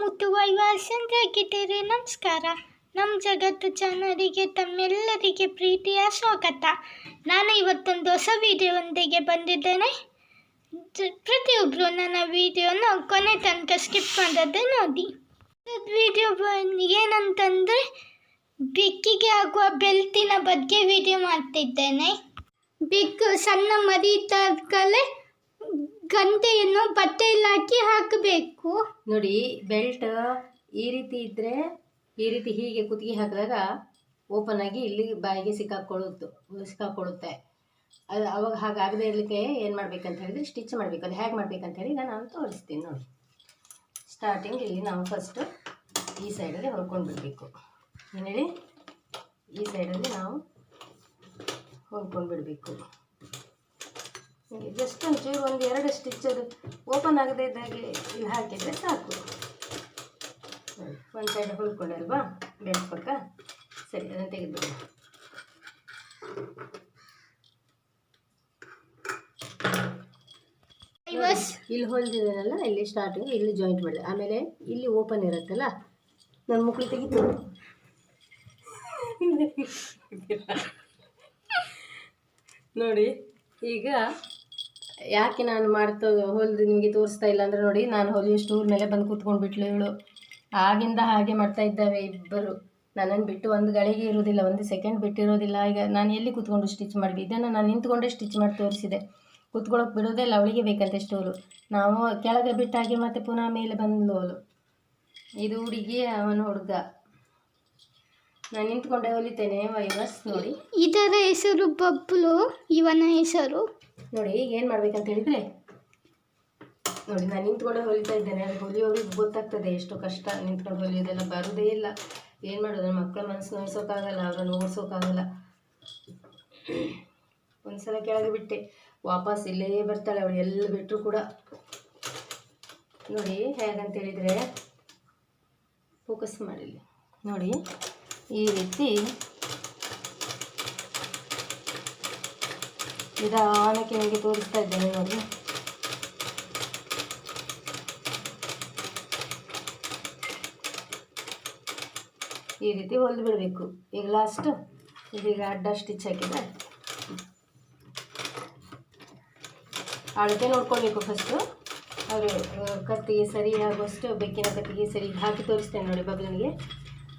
ಮುಟ್ಟುವ ವಾಸಂದ್ರಾಗಿದ್ದೀರಿ ನಮಸ್ಕಾರ. ನಮ್ಮ ಜಗತ್ತು ಜನರಿಗೆ, ತಮ್ಮೆಲ್ಲರಿಗೆ ಪ್ರೀತಿಯ ಸ್ವಾಗತ. ನಾನು ಇವತ್ತೊಂದು ಹೊಸ ವಿಡಿಯೋದೊಂದಿಗೆ ಬಂದಿದ್ದೇನೆ. ಪ್ರತಿಯೊಬ್ಬರು ನನ್ನ ವಿಡಿಯೋನ ಕೊನೆ ತನಕ ಸ್ಕಿಪ್ ಮಾಡದೆ ನೋಡಿ. ವಿಡಿಯೋ ಏನಂತಂದರೆ, ಬೆಕ್ಕಿಗೆ ಆಗುವ ಬೆಲ್ತಿನ ಬಗ್ಗೆ ವಿಡಿಯೋ ಮಾಡ್ತಿದ್ದೇನೆ. ಬೆಕ್ಕು ಸಣ್ಣ ಮರಿತಾಗಲೇ ಗಂಟೆಯನ್ನು ಬಟ್ಟೆಯಲ್ಲಿ ಹಾಕಿ ಹಾಕಬೇಕು. ನೋಡಿ, ಬೆಲ್ಟ್ ಈ ರೀತಿ ಇದ್ದರೆ ಈ ರೀತಿ ಹೀಗೆ ಕುತ್ತಿಗೆ ಹಾಕಿದಾಗ ಓಪನ್ ಆಗಿ ಇಲ್ಲಿ ಬಾಯಿಗೆ ಸಿಕ್ಕಾಕೊಳ್ಳುತ್ತೆ ಸಿಕ್ಕಾಕೊಳ್ಳುತ್ತೆ. ಅದು ಅವಾಗ ಹಾಗಾಗದೇ ಇರಲಿಕ್ಕೆ ಏನು ಮಾಡ್ಬೇಕಂತ ಹೇಳಿದ್ರೆ ಸ್ಟಿಚ್ ಮಾಡಬೇಕು, ಅದು ಹೇಗೆ ಮಾಡ್ಬೇಕಂತ ಹೇಳಿ ನಾನು ತೋರಿಸ್ತೀನಿ ನೋಡಿ. ಸ್ಟಾರ್ಟಿಂಗ್ ಇಲ್ಲಿ ನಾವು ಫಸ್ಟು ಈ ಸೈಡಲ್ಲಿ ಹೊಲ್ಕೊಂಡು ಬಿಡಬೇಕು. ಏನು ಹೇಳಿ? ಈ ಸೈಡಲ್ಲಿ ನಾವು ಹೊಲ್ಕೊಂಡು ಬಿಡಬೇಕು. ಜಸ್ಟ್ ಒಂಚೂರು ಒಂದು ಎರಡು ಸ್ಟಿಚ್ ಅದು ಓಪನ್ ಆಗದೇ ಇದ್ದಾಗೆ ಇಲ್ಲಿ ಹಾಕಿದರೆ ಸಾಕು. ಒಂದು ಸೈಡ್ ಹೊಲ್ಕೊಂಡಲ್ವಾ ಬೆಲ್ಟ್ ಪಕ್ಕ? ಸರಿ ಅದನ್ನು ತೆಗೆದುಬಿಡಿ. ಇಲ್ಲಿ ಹೊಲ್ದಿದ್ದೇನಲ್ಲ ಇಲ್ಲಿ ಸ್ಟಾರ್ಟಿಂಗ್ ಇಲ್ಲಿ ಜಾಯಿಂಟ್ ಮಾಡಿ ಆಮೇಲೆ ಇಲ್ಲಿ ಓಪನ್ ಇರುತ್ತಲ್ಲ ನನ್ನ ಮುಕ್ಳು ತೆಗಿತು ನೋಡಿ ಈಗ ಯಾಕೆ ನಾನು ಮಾಡ್ತಾ ಹೊಲಿದು ನಿಮಗೆ ತೋರಿಸ್ತಾ ಇಲ್ಲ ಅಂದರೆ ನೋಡಿ, ನಾನು ಹೊಲಿಯೋ ಸ್ಟೂಲ್ ಮೇಲೆ ಬಂದು ಕೂತ್ಕೊಂಡು ಬಿಟ್ಲು ಇವಳು. ಆಗಿಂದ ಹಾಗೆ ಮಾಡ್ತಾ ಇದ್ದಾವೆ ಇಬ್ಬರು. ನನ್ನನ್ನು ಬಿಟ್ಟು ಒಂದು ಗಳಿಗೆ ಇರೋದಿಲ್ಲ ಒಂದು ಸೆಕೆಂಡ್ ಬಿಟ್ಟಿರೋದಿಲ್ಲ ಈಗ ನಾನು ಎಲ್ಲಿ ಕೂತ್ಕೊಂಡು ಸ್ಟಿಚ್ ಮಾಡಿದೆ ಇದನ್ನು ನಾನು ನಿಂತ್ಕೊಂಡೇ ಸ್ಟಿಚ್ ಮಾಡಿ ತೋರಿಸಿದೆ. ಕೂತ್ಕೊಳ್ಳೋಕೆ ಬಿಡೋದೇ ಇಲ್ಲ, ಅವಳಿಗೆ ಬೇಕಂತೆ ಸ್ಟೂಲು ನಾವು ಕೆಳಗೆ ಬಿಟ್ಟಾಗಿ ಮತ್ತೆ ಪುನಃ ಮೇಲೆ ಬಂದಳು ಅವಳು ಇದು ಹುಡುಗಿ, ಅವನ ಹುಡುಗ. ನಾನು ನಿಂತ್ಕೊಂಡೆ ಹೊಲಿತೇನೆ. ವೈವಸ್ ನೋಡಿ. ಇದರ ಹೆಸರು ಬಬ್ಲು, ಇವನ ಹೆಸರು ನೋಡಿ, ಈಗ ಏನು ಮಾಡ್ಬೇಕಂತ ಹೇಳಿದರೆ, ನೋಡಿ, ನಾನು ನಿಂತ್ಕೊಂಡೆ ಹೊಲಿತಾ ಇದ್ದೇನೆ, ಅದು ಹೊಲಿಯೋರಿಗೆ ಗೊತ್ತಾಗ್ತದೆ ಎಷ್ಟು ಕಷ್ಟ ನಿಂತ್ಕೊಂಡು ಹೊಲಿಯೋದೆಲ್ಲ ಬರೋದೇ ಇಲ್ಲ. ಏನು ಮಾಡೋದು ನನ್ನ ಮಕ್ಕಳ ಮನಸ್ಸು ನೋಯಿಸೋಕ್ಕಾಗಲ್ಲ ಅವರನ್ನು ಓಡಿಸೋಕ್ಕಾಗಲ್ಲ ಒಂದ್ಸಲ ಕೆಳಗೆ ಬಿಟ್ಟೆ, ವಾಪಸ್ ಇಲ್ಲೇ ಬರ್ತಾಳೆ ಅವಳು, ಎಲ್ಲ ಬಿಟ್ಟರು ಕೂಡ. ನೋಡಿ, ಹೇಗಂತ ಹೇಳಿದರೆ ಫೋಕಸ್ ಮಾಡಿಲ್ಲ. ನೋಡಿ, ಈ ರೀತಿ ನಿಧಾನಕ್ಕೆ ನಿಮಗೆ ತೋರಿಸ್ತಾ ಇದ್ದೇನೆ ನೋಡಿ ಈ ರೀತಿ ಹೊಲಿದು ಬಿಡಬೇಕು. ಈಗ ಲಾಸ್ಟು ಇದೀಗ ಅಡ್ಡ ಸ್ಟಿಚ್ ಹಾಕಿದೆ. ಅಳತೆ ನೋಡ್ಕೊಳ್ಬೇಕು ಫಸ್ಟು ಅವರು ಕತ್ತಿಗೆ ಸರಿ ಆಗುವಷ್ಟು ಬೆಕ್ಕಿನ ಕತ್ತಿಗೆ ಸರಿ ಹಾಕಿ ತೋರಿಸ್ತೇನೆ ನೋಡಿ ಬಬ್ಲನಿಗೆ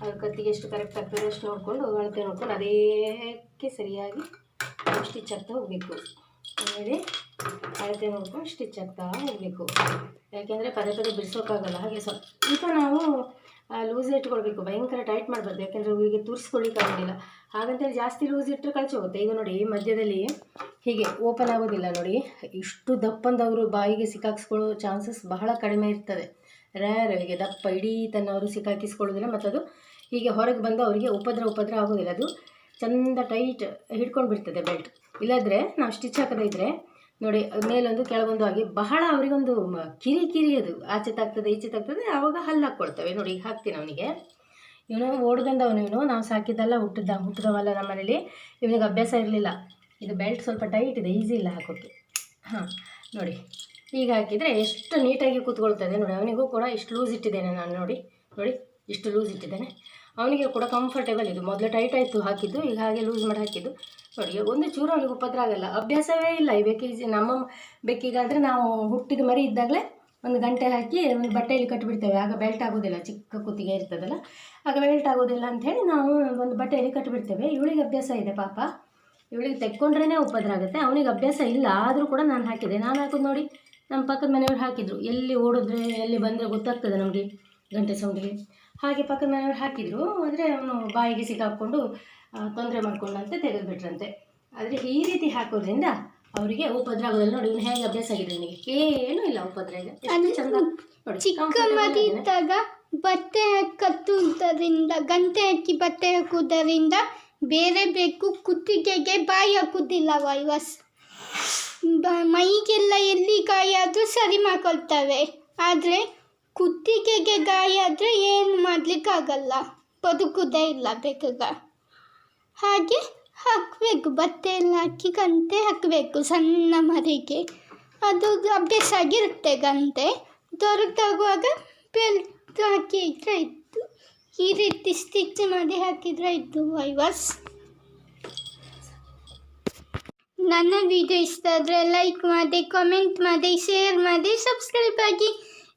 ಅವ್ರ ಕತ್ತಿಗೆ ಎಷ್ಟು ಕರೆಕ್ಟ್ ಆಗ್ತದೆ ಅಷ್ಟು ನೋಡಿಕೊಂಡು ಅಳತೆ ನೋಡ್ಕೊಂಡು ಅದೇಕ್ಕೆ ಸರಿಯಾಗಿ ಸ್ಟಿಚ್ ಆಗ್ತಾ ಹೋಗಬೇಕು. ಆಮೇಲೆ ಅಳತೆ ನೋಡ್ಕೊಂಡು ಸ್ಟಿಚ್ ಆಗ್ತಾ ಹೋಗಬೇಕು. ಯಾಕೆಂದರೆ ಪದೇ ಪದೇ ಬಿಡಿಸೋಕ್ಕಾಗಲ್ಲ. ಹಾಗೆ ಸ್ವಲ್ಪ ನಾವು ಲೂಸ್ ಇಟ್ಕೊಳ್ಬೇಕು. ಭಯಂಕರ ಟೈಟ್ ಮಾಡಬಾರ್ದು. ಯಾಕೆಂದರೆ ಹೂವಿಗೆ ತುರ್ಸ್ಕೊಳ್ಳಿಕ್ಕೆ ಆಗೋದಿಲ್ಲ. ಹಾಗಂತೇಳಿ ಜಾಸ್ತಿ ಲೂಸ್ ಇಟ್ಟರೆ ಕಳಚಿ ಹೋಗುತ್ತೆ. ಈಗ ನೋಡಿ ಮಧ್ಯದಲ್ಲಿ ಹೀಗೆ ಓಪನ್ ಆಗೋದಿಲ್ಲ ನೋಡಿ. ಇಷ್ಟು ದಪ್ಪಂದವರು ಬಾಯಿಗೆ ಸಿಕ್ಕಾಕ್ಸ್ಕೊಳ್ಳೋ ಚಾನ್ಸಸ್ ಬಹಳ ಕಡಿಮೆ ಇರ್ತದೆ. ರ್ಯಾರ್ ಹೀಗೆ ದಪ್ಪ ಇಡೀ ತನ್ನವರು ಸಿಕ್ಕಾಕಿಸ್ಕೊಳ್ಳೋದಿಲ್ಲ. ಮತ್ತು ಅದು ಹೀಗೆ ಹೊರಗೆ ಬಂದು ಅವರಿಗೆ ಉಪದ್ರ ಉಪದ್ರ ಆಗೋದಿಲ್ಲ. ಅದು ಚಂದ ಟೈಟ್ ಹಿಡ್ಕೊಂಡು ಬಿಡ್ತದೆ ಬೆಲ್ಟ್ ಇಲ್ಲದ್ರೆ ನಾವು ಸ್ಟಿಚ್ ಹಾಕದೇ ಇದ್ದರೆ ನೋಡಿ, ಮೇಲೊಂದು ಕೆಳಗೊಂದು ಆಗಿ ಬಹಳ ಅವರಿಗೊಂದು ಕಿರಿ ಕಿರಿ ಅದು. ಆಚೆ ತಾಗ್ತದೆ, ಈಚೆ ತಾಗ್ತದೆ, ಆವಾಗ ಹಲ್ಲು ಹಾಕ್ಕೊಳ್ತವೆ. ನೋಡಿ ಈಗ ಹಾಕ್ತೀನಿ ಅವನಿಗೆ. ಇವನು ಓಡ್ಗಂದವನು, ಇವನು. ನಾವು ಸಾಕಿದ್ದಲ್ಲ ಹುಟ್ಟಿದ್ದ, ಹುಟ್ಟಿದವಲ್ಲ ನಮ್ಮ ಮನೇಲಿ. ಇವನಿಗೆ ಅಭ್ಯಾಸ ಇರಲಿಲ್ಲ. ಇದು ಬೆಲ್ಟ್ ಸ್ವಲ್ಪ ಟೈಟ್ ಇದೆ ಈಸಿ ಇಲ್ಲ ಹಾಕೋಕ್ಕೆ ಹಾಂ, ನೋಡಿ. ಈಗ ಹಾಕಿದರೆ ಎಷ್ಟು ನೀಟಾಗಿ ಕೂತ್ಕೊಳ್ತದೆ. ನೋಡಿ, ಅವನಿಗೂ ಕೂಡ ಇಷ್ಟು ಲೂಸ್ ಇಟ್ಟಿದ್ದೇನೆ ನಾನು, ನೋಡಿ. ನೋಡಿ, ಇಷ್ಟು ಲೂಸ್ ಇಟ್ಟಿದ್ದೇನೆ. ಅವನಿಗೆ ಕೂಡ ಕಂಫರ್ಟೇಬಲ್ ಇದು. ಮೊದಲು ಟೈಟ್ ಆಯಿತು ಹಾಕಿದ್ದು, ಈಗ ಹಾಗೆ ಲೂಸ್ ಮಾಡಿ ಹಾಕಿದ್ದು. ನೋಡಿ ಒಂದು ಚೂರು ಅವನಿಗೆ ಉಪದ್ರ ಆಗಲ್ಲ. ಅಭ್ಯಾಸವೇ ಇಲ್ಲ. ಈ ಬೆಕ್ಕಿಗೆ ನಮ್ಮ ಬೆಕ್ಕಿಗಾದರೆ ನಾವು ಹುಟ್ಟಿದ ಮರಿ ಇದ್ದಾಗಲೇ ಒಂದು ಗಂಟೆ ಹಾಕಿ ಒಂದು ಬಟ್ಟೆಯಲ್ಲಿ ಕಟ್ಟಿಬಿಡ್ತೇವೆ ಆಗ ಬೆಲ್ಟ್ ಆಗೋದಿಲ್ಲ. ಚಿಕ್ಕ ಕುತ್ತಿಗೆ ಇರ್ತದಲ್ಲ. ಆಗ ಬೆಲ್ಟ್ ಆಗೋದಿಲ್ಲ ಅಂಥೇಳಿ ನಾವು ಒಂದು ಬಟ್ಟೆಯಲ್ಲಿ ಕಟ್ಟಿಬಿಡ್ತೇವೆ ಇವಳಿಗೆ ಅಭ್ಯಾಸ ಇದೆ ಪಾಪ. ಇವಳಿಗೆ ತೆಕ್ಕೊಂಡ್ರೇ ಉಪದ್ರ ಆಗುತ್ತೆ. ಅವನಿಗೆ ಅಭ್ಯಾಸ ಇಲ್ಲ. ಆದರೂ ಕೂಡ ನಾನು ಹಾಕಿದೆ. ನಾನು ಹಾಕೋದು ನೋಡಿ, ನಮ್ಮ ಪಕ್ಕದ ಮನೆಯವ್ರು ಹಾಕಿದ್ರು. ಎಲ್ಲಿ ಓಡಿದ್ರೆ, ಎಲ್ಲಿ ಬಂದರೆ ಗೊತ್ತಾಗ್ತದೆ ನಮಗೆ ಗಂಟೆ ಸೌಂಡಿಗೆ ಹಾಗೆ ಪಕ್ಕದ ಮನೆಯವ್ರು ಹಾಕಿದ್ರು ಆದರೆ ಅವನು ಬಾಯಿಗೆ ಸಿಕ್ಕಾಕ್ಕೊಂಡು ತೊಂದರೆ ಮಾಡ್ಕೊಂಡಂತೆ ತೆಗೆದುಬಿಟ್ರಂತೆ. ಆದರೆ ಈ ರೀತಿ ಹಾಕೋದ್ರಿಂದ ಅವರಿಗೆ ಉಪದ್ರ ಆಗೋದಿಲ್ಲ ನೋಡಿ ಇವ್ನು ಹೇಗೆ ಅಭ್ಯಾಸ ಆಗಿದೆ ನನಗೆ? ಏನು ಇಲ್ಲ ಉಪದ್ರ ಇದೆ ಚಿಕ್ಕ ಬಟ್ಟೆ ಕತ್ತುವುದರಿಂದ ಗಂಟೆ ಹಾಕಿ ಬಟ್ಟೆ ಹಾಕುವುದರಿಂದ ಬೇರೆ ಬೇಕು ಕುತ್ತಿಗೆಗೆ ಬಾಯಿ ಹಾಕುವುದಿಲ್ಲ ವೈವಸ್. ಮೈಗೆಲ್ಲ ಎಲ್ಲಿ ಗಾಯಾದರೂ ಸರಿ ಮಾಡ್ಕೊಳ್ತವೆ. ಆದರೆ ಕುತ್ತಿಗೆಗೆ ಗಾಯ ಆದರೆ ಏನು ಮಾಡಲಿಕ್ಕಾಗಲ್ಲ ಬದುಕುವುದೇ ಇಲ್ಲ ಬೇಗ ಹಾಗೆ ಹಾಕಬೇಕು ಬಟ್ಟೆ ಎಲ್ಲ ಹಾಕಿ ಗಂಟೆ ಹಾಕಬೇಕು ಸಣ್ಣ ಮರಿಗೆ ಅದು ಅಭ್ಯಾಸ ಆಗಿರುತ್ತೆ ಗಂಟೆ ದೊರಕಾಗುವಾಗ ಬೆಲ್ಟ್ ಇದ್ರೆ ಇತ್ತು ಈ ರೀತಿ ಸ್ಟಿಚ್ ಮಾಡಿ ಹಾಕಿದರೆ ಇತ್ತು ವೈವರ್ಸ್ ನನ್ನ ವಿಡಿಯೋ ಇಷ್ಟ ಆದರೆ ಲೈಕ್ ಮಾಡಿ ಕಾಮೆಂಟ್ ಮಾಡಿ ಶೇರ್ ಮಾಡಿ ಸಬ್ಸ್ಕ್ರೈಬ್ ಆಗಿ